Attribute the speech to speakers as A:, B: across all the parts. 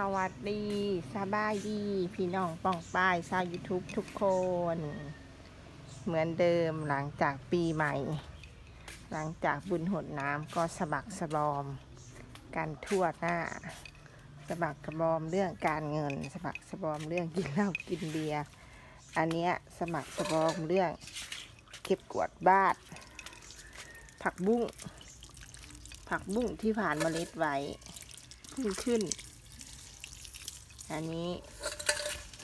A: สวัสดีสบายดี พี่น้องป้องป้ายชาว YouTube ทุกคน เหมือนเดิมหลังจากปีใหม่ หลังจากบุญหดน้ำก็สะบักสะบอม กันทั่วหน้าสะบักสะบอมเรื่องการเงินสะบักสะบอมเรื่องกินเหล้ากินเบียร์อันเนี้ยสะบักสะบอมเรื่องเก็บกวาดบ้านผักบุ้งผักบุ้งที่ผ่านเมล็ดไว้ขึ้นขึ้น อันนี้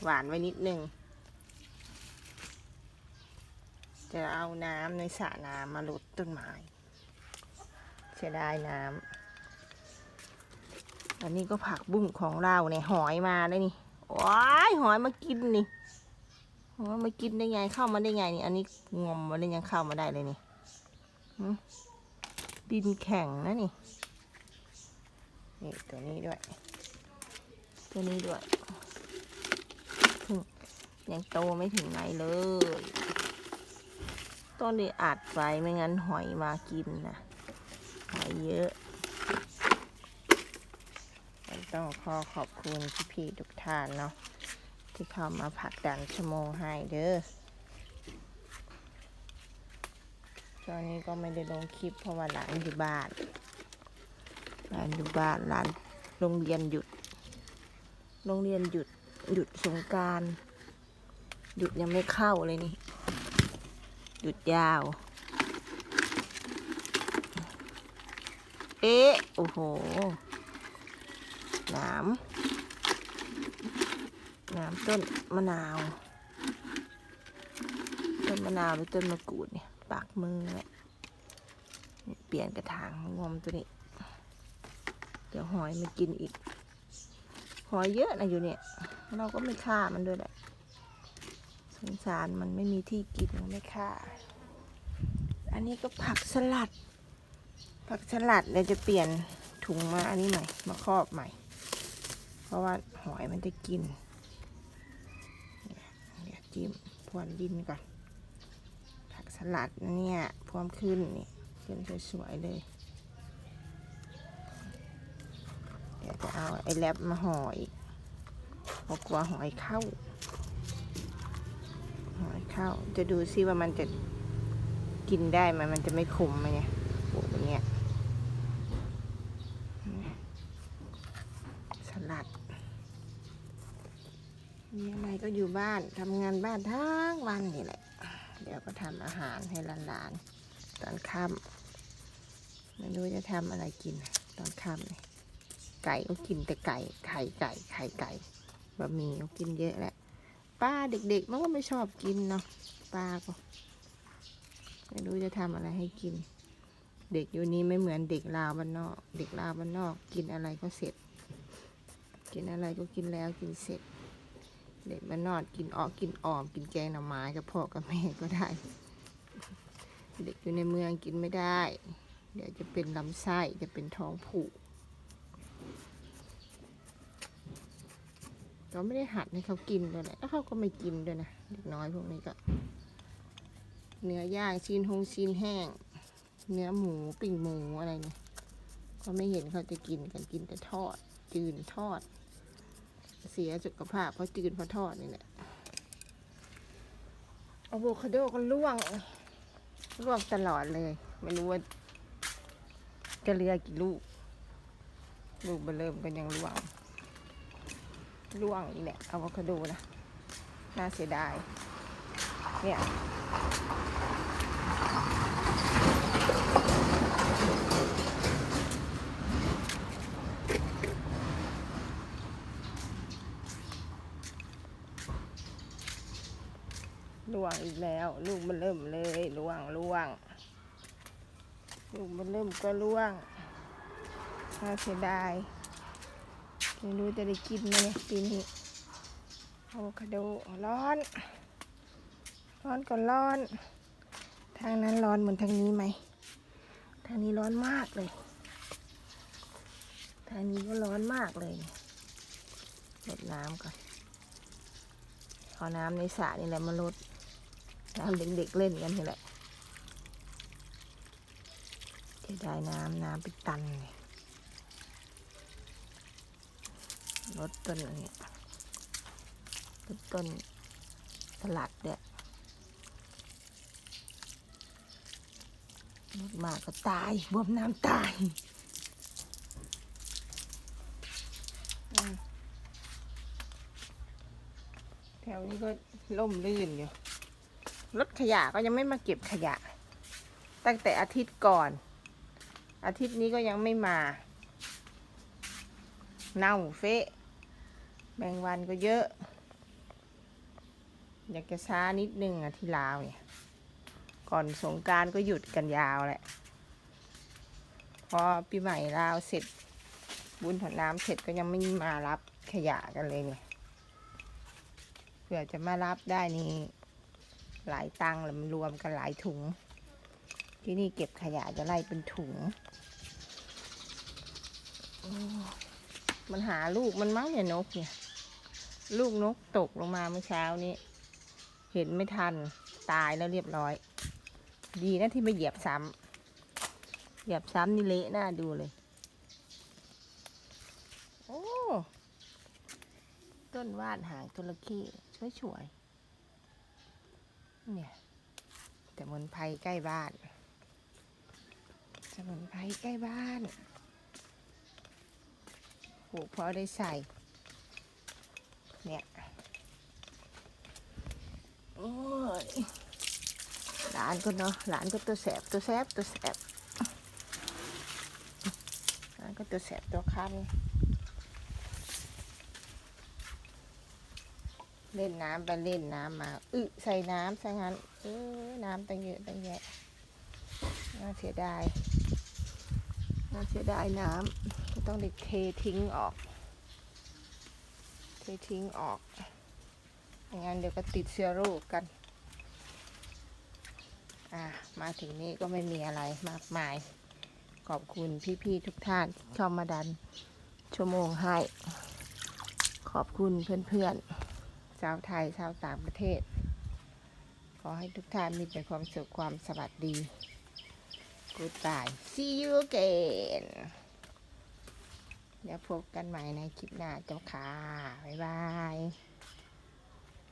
A: หวานไว้นิดนึง จะเอาน้ำในสระน้ำมาลดต้นไม้เสียดายน้ำ อันนี้ก็ผักบุ้งของเราเนี่ยหอยมาได้นี่ว้ายหอยมากินนี่หอยมากินได้ไงเข้ามาได้ไงนี่ อันนี้งมมาได้ยังเข้ามาได้เลยนี่ดินแข็งนะนี่ นี่ตัวนี้ด้วย ตัวนี้ด้วยเพิ่งยังโตไม่ถึงไหนเลย ต้นนี้อัดไว้ไม่งั้นหอยมากินนะหอยเยอะต้องขอขอบคุณพี่ๆทุกท่านเนาะที่เข้ามาผลักดันชั่วโมงให้เด้อตอนนี้ก็ไม่ได้ลงคลิปเพราะว่าหลานอยู่บ้านหลานอยู่บ้านหลานโรงเรียนหยุด โรงเรียนหยุดหยุดสงการหยุดยังไม่เข้าเลยนี่ หยุดยาว เอ๊ะ โอ้โหน้ำน้ำต้นมะนาว ต้นมะนาวหรือต้นมะกรูดเนี่ย ปากมือแหละเปลี่ยนกระถางงอมตัวนี้ เดี๋ยวหอยมากินอีก หอยเยอะนะอยู่เนี่ย เราก็ไม่ฆ่ามันด้วยแหละสงสารมันไม่มีที่กินมันไม่ฆ่า อันนี้ก็ผักสลัด ผักสลัดเดี๋ยวจะเปลี่ยนถุงมาอันนี้ใหม่ มาครอบใหม่ เพราะว่าหอยมันจะกินเดี๋ยวจิ้มพรวนดินก่อน ผักสลัดเนี่ยพร้อมขึ้นนี่ขึ้นสวยๆเลย ดี๋ยวจะเอาไอ้แรปมาห่ออีกเพราะกลัวหอยเข้า หอยเข้า จะดูซิว่ามันจะกินได้ไหมมันจะไม่ขมไหมเนี่ยโอ้โหเนี่ยสลัด มีอะไรก็อยู่บ้านทำงานบ้านทั้งวันนี่แหละ เดี๋ยวก็ทำอาหารให้หลานๆ ตอนค่ำไม่รู้จะทำอะไรกินตอนค่ำเนี่ย ไก่ก็กินแต่ไก่ ไข่ไก่ ไข่ไก่บะหมี่ก็กินเยอะแหละป้าเด็กๆมันก็ไม่ชอบกินเนาะป้าก็ไม่รู้จะทำอะไรให้กิน เด็กอยู่นี้ไม่เหมือนเด็กลาวบ้านนอก เด็กลาวบ้านนอก กินอะไรก็เสร็จ กินอะไรก็กินแล้วกินเสร็จ เด็กบ้านนอกกินออกกินออม กินแกงหน่อไม้กับพ่อกับแม่ก็ได้ เด็กอยู่ในเมืองกินไม่ได้ เดี๋ยวจะเป็นลำไส้จะเป็นท้องผูก เราไม่ได้หัดให้เขากินด้วยแหละแล้วเขาก็ไม่กินด้วยนะเด็กน้อยพวกนี้ก็ เนื้อย่างชิ้นหงชิ้นแห้ง เนื้อหมูปิ่งหมูอะไรเนี่ยก็ไม่เห็นเขาจะกินกันกินแต่ทอด จืนทอด เสียสุขภาพเพราะจืนเพราะทอดนี่แหละอะโวคาโดก็ล่วงล่วงตลอดเลย ไม่รู้ว่าจะเลือกี่ลูก ลูกเบอเริ่มก็ยังล่วง ร่วงอีกแหละอะโวคาโดนะ น่าเสียดาย เนี่ยล่วงอีกแล้ว ลูกมันเริ่มเลยล่วงล่วง ลูกมันเริ่มก็ล่วงน่าเสียดาย ไม่รู้จะได้กินไหมเนี่ยปีนี้อะโวคาโดร้อน ร้อนก็ร้อน ทางนั้นร้อนเหมือนทางนี้ไหม ทางนี้ร้อนมากเลย ทางนี้ก็ร้อนมากเลยลดน้ำก่อนเอน้ำในสระนี่แหละมาลดน้ำเด็กๆเล่นกันนี่แหละจะได้น้ำน้ำเป็นตันเลย รถต้นอันนี้รถต้นสลัดเนี่ยรถมาก็ตายบวมน้ำตายแถวนี้ก็ล่มลื่นอยู่รถขยะก็ยังไม่มาเก็บขยะ ตั้งแต่อาทิตย์ก่อน อาทิตย์นี้ก็ยังไม่มา เน่าเฟะ แมงวันก็เยอะ อยากจะช้านิดนึงอะที่ลาวเนี่ย ก่อนสงการก็หยุดกันยาวแหละ พอปีใหม่ลาวเสร็จ บุญถอนน้ำเสร็จก็ยังไม่มารับขยะกันเลยเนี่ยเผื่อจะมารับได้นี่หลายตังค์แล้วมันรวมกันหลายถุง ที่นี่เก็บขยะจะไล่เป็นถุง มันหาลูกมันมั้งเนี่ยนกเนี่ย ลูกนกตกลงมาเมื่อเช้านี้ เห็นไม่ทันตายแล้วเรียบร้อย ดีนะที่ไม่เหยียบซ้ำเหยียบซ้ำนี่เละหน่าดูเลยโอ้ต้นว่านหางจระเข้สวยเนี่ยแต่มนไพรใกล้บ้านสมุนไพรใกล้บ้านปลูกพราะได้ใส่ เนี่ยโอ้ยหลานก็เนาะหลานก็ตัวแสบตัวแสบตัวแสบหลานก็ตัวแสบตัวคันเล่นน้ำไปเล่นน้ำมาอึใส่น้ำซะงั้นเออน้ำตั้งเยอะตั้งแยะน่าเสียดายน่าเสียดายน้ำก็ต้องเด็กเททิ้งออก ททิ้งออกไม่งั้นเดี๋ยวก็ติดเชื้อโรคกัน อะมาถึงนี้ก็ไม่มีอะไรมากมาย ขอบคุณพี่ๆทุกท่านที่เข้ามาดันชั่วโมงให้ ขอบคุณเพื่อนๆชาวไทยชาวต่างประเทศ ขอให้ทุกท่านมีแต่ความสุขความสวัสดี Goodbye see you again เดี๋ยวพบกันใหม่ในคลิปหน้าเจ้าค่ะ บ๊ายบาย